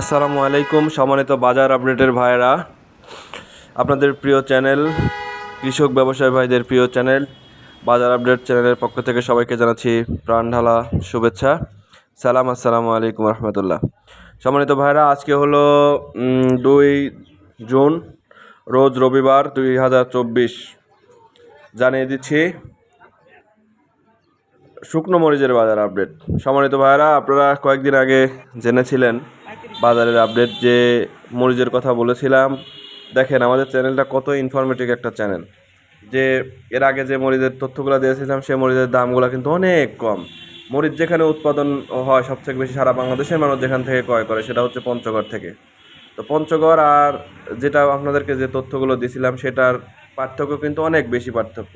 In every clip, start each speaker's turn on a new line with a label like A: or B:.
A: আসসালামু আলাইকুম, সম্মানিত বাজার আপডেটের ভাইয়েরা। আপনাদের প্রিয় চ্যানেল, কৃষক ব্যবসায়ী ভাইদের প্রিয় চ্যানেল, বাজার আপডেট চ্যানেলের পক্ষ থেকে সবাইকে জানাচ্ছি প্রাণ ঢালা শুভেচ্ছা। সালাম, আসসালামু আলাইকুম রহমতুল্লাহ। সম্মানিত ভাইরা আজকে হলো দুই জুন, রোজ রবিবার দুই হাজার চব্বিশ। জানিয়ে দিচ্ছি, শুকনো মরিচের বাজার আপডেট। সম্মানিত ভাইরা আপনারা কয়েকদিন আগে জেনেছিলেন বাজারের আপডেট যে মরিচের কথা বলেছিলাম। দেখেন, আমাদের চ্যানেলটা কত ইনফরমেটিভ একটা চ্যানেল যে এর আগে যে মরিচের তথ্যগুলো দিয়েছিলাম, সেই মরিচের দামগুলো কিন্তু অনেক কম। মরিচ যেখানে উৎপাদন হয় সবথেকে বেশি সারা বাংলাদেশের মানুষ যেখান থেকে ক্রয় করে, সেটা হচ্ছে পঞ্চগড় থেকে। তো পঞ্চগড় আর যেটা আপনাদেরকে যে তথ্যগুলো দিয়েছিলাম সেটার পার্থক্য কিন্তু অনেক বেশি পার্থক্য।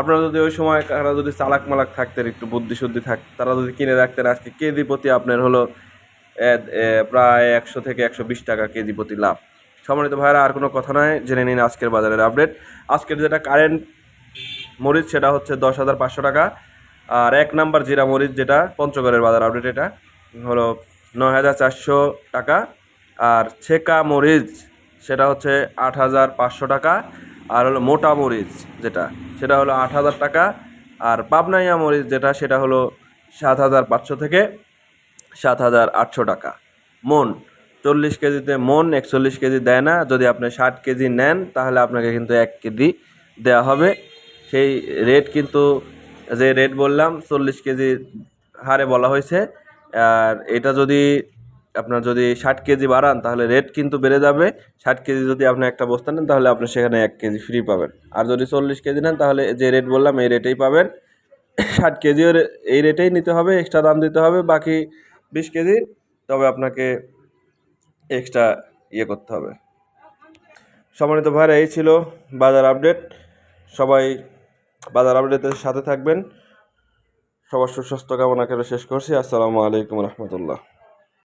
A: আপনারা যদি ওই সময় তারা যদি চালাক মালাক থাকতেন, একটু বুদ্ধি শুদ্ধি থাক, তারা যদি কিনে রাখতেন, আজকে কেজি প্রতি আপনার হলো প্রায় একশো থেকে একশো বিশ টাকা কেজি প্রতি লাভ। সম্মানিত ভাইরা আর কোনো কথা নয়, জেনে নিন আজকের বাজারের আপডেট আজকের যেটা কারেন্ট মরিচ, সেটা হচ্ছে দশ হাজার পাঁচশো টাকা। আর এক নাম্বার জিরা মরিচ যেটা, পঞ্চগড়ের বাজার আপডেট এটা, হলো নয় হাজার চারশো টাকা। আর ছেকা মরিচ, সেটা হচ্ছে আট হাজার পাঁচশো টাকা। আর হলো মোটা মরিচ যেটা, সেটা হলো আট হাজার টাকা। আর পাবনাইয়া মরিচ যেটা, সেটা হলো সাত হাজার পাঁচশো থেকে সাত হাজার আটশো টাকা। মন, চল্লিশ কেজিতে মন, একচল্লিশ কেজি দেয় না। যদি আপনি ষাট কেজি নেন, তাহলে আপনাকে কিন্তু এক কেজি দেওয়া হবে। সেই রেট কিন্তু, যে রেট বললাম, চল্লিশ কেজি হারে বলা হয়েছে। আর এটা যদি আপনার যদি ষাট কেজি বাড়ান, তাহলে রেট কিন্তু বেড়ে যাবে। ষাট কেজি যদি আপনি একটা বস্তা নেন, তাহলে আপনি সেখানে এক কেজি ফ্রি পাবেন। আর যদি চল্লিশ কেজি নেন, তাহলে যে রেট বললাম, এই রেটেই পাবেন। ষাট কেজিও এই রেটেই নিতে হবে এক্সট্রা দাম দিতে হবে। বাকি বিশ কেজি, তবে আপনাকে এক্সট্রা ইয়ে করতে হবে। সম্মানিত ভাইরা, এই ছিল বাজার আপডেট সবাই বাজার আপডেটের সাথে থাকবেন। সবার সুস্বাস্থ্য কামনা করে শেষ করছি। আসসালামু আলাইকুম রহমতুল্লাহ।